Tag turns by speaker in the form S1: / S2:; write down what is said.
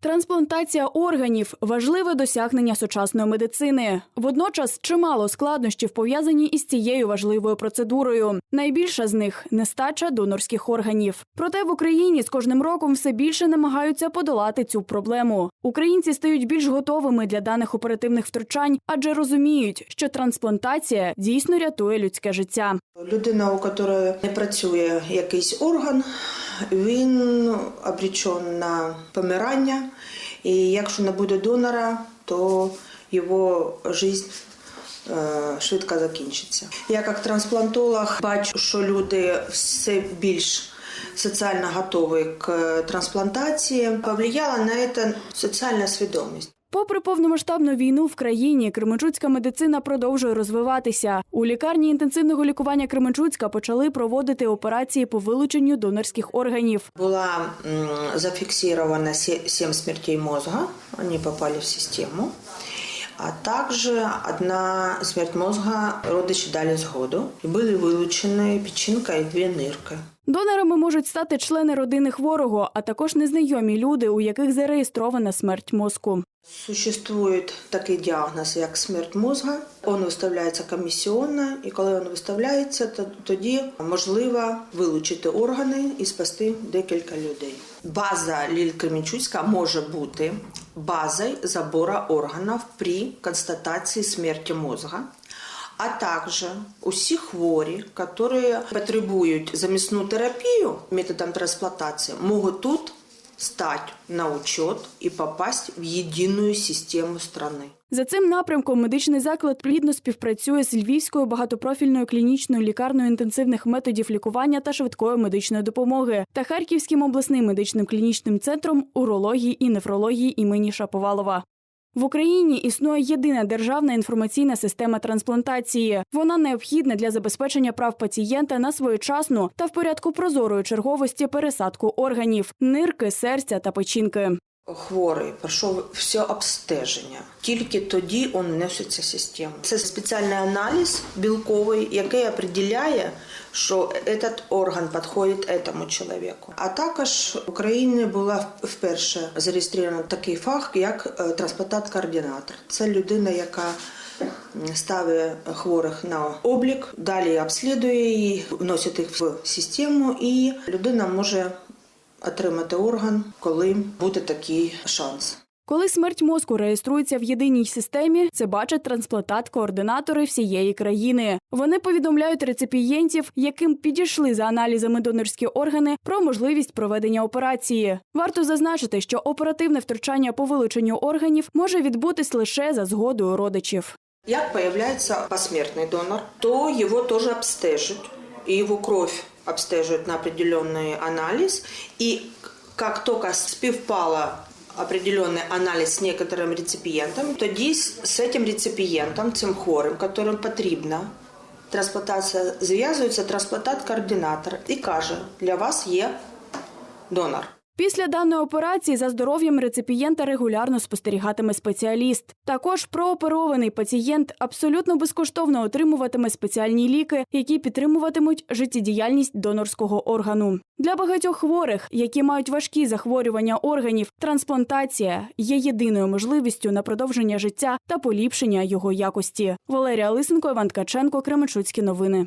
S1: Трансплантація органів важливе досягнення сучасної медицини. Водночас чимало складнощів пов'язані із цією важливою процедурою. Найбільша з них нестача донорських органів. Проте в Україні з кожним роком все більше намагаються подолати цю проблему. Українці стають більш готовими для даних оперативних втручань, адже розуміють, що трансплантація дійсно рятує людське життя.
S2: Людина, у якої не працює якийсь орган, він обречен на помирання. І якщо не буде донора, то його життя е, швидко закінчиться. Я як трансплантолог бачу, що люди все більш соціально готові к трансплантації. Повлияла на це соціальна свідомість.
S1: Попри повномасштабну війну в країні, Кременчуцька медицина продовжує розвиватися. У лікарні інтенсивного лікування Кременчуцька почали проводити операції по вилученню донорських органів.
S2: Была м, зафиксирована 7 смертей мозга, они попали в систему. А также одна смерть мозга родичі дали згоду. Були вилучені печінка і дві нирки.
S1: Донорами можуть стати члени родини хворого, а також незнайомі люди, у яких зареєстрована смерть мозку.
S2: Существує такий діагноз, як смерть мозга. Він виставляється комісіонно, і коли він виставляється, то тоді можливо вилучити органи і спасти декілька людей. База Ліль Кременчуцька може бути базою забору органів при констатації смерті мозга. А також усі хворі, які потребують замісну терапію методом трансплантації, можуть тут стать на учет и попасть в единую систему страны.
S1: За цим напрямком медичний заклад плідно співпрацює з Львівською багатопрофільною клінічною лікарнею інтенсивних методів лікування та швидкої медичної допомоги та Харківським обласним медичним клінічним центром урології і нефрології імені Шаповалова. В Україні існує єдина державна інформаційна система трансплантації. Вона необхідна для забезпечення прав пацієнта на своєчасну та в порядку прозорої черговості пересадку органів нирки, серця та печінки.
S2: Хворий пройшов все обстеження. Тільки тоді він вноситься систему. Це спеціальний аналіз білковий, який определяє, що цей орган підходить цьому чоловіку. А також в Україні була вперше зареєстрована такий фах, як е, трансплантат-координатор. Це людина, яка ставить хворих на облік, далі обслідує її, вносить їх в систему, і людина може отримати орган, коли буде такий шанс.
S1: Коли смерть мозку реєструється в єдиній системі, це бачать трансплантат-координатори всієї країни. Вони повідомляють реципієнтів, яким підійшли за аналізами донорські органи, про можливість проведення операції. Варто зазначити, що оперативне втручання по вилученню органів може відбутись лише за згодою родичів.
S2: Як появляється посмертний донор, то його теж обстежать, і його кров обстежують на определенный анализ. И как только співпала определенный анализ с некоторым то тоді с этим реципиентом, цим хворим, которым потрібна трансплантація, зв'язується трансплантат-координатор і каже, для вас є донор.
S1: Після даної операції за здоров'ям реципієнта регулярно спостерігатиме спеціаліст. Також прооперований пацієнт абсолютно безкоштовно отримуватиме спеціальні ліки, які підтримуватимуть життєдіяльність донорського органу. Для багатьох хворих, які мають важкі захворювання органів, трансплантація є єдиною можливістю на продовження життя та поліпшення його якості. Валерія Лисенко, Іван Ткаченко, Кременчуцькі новини.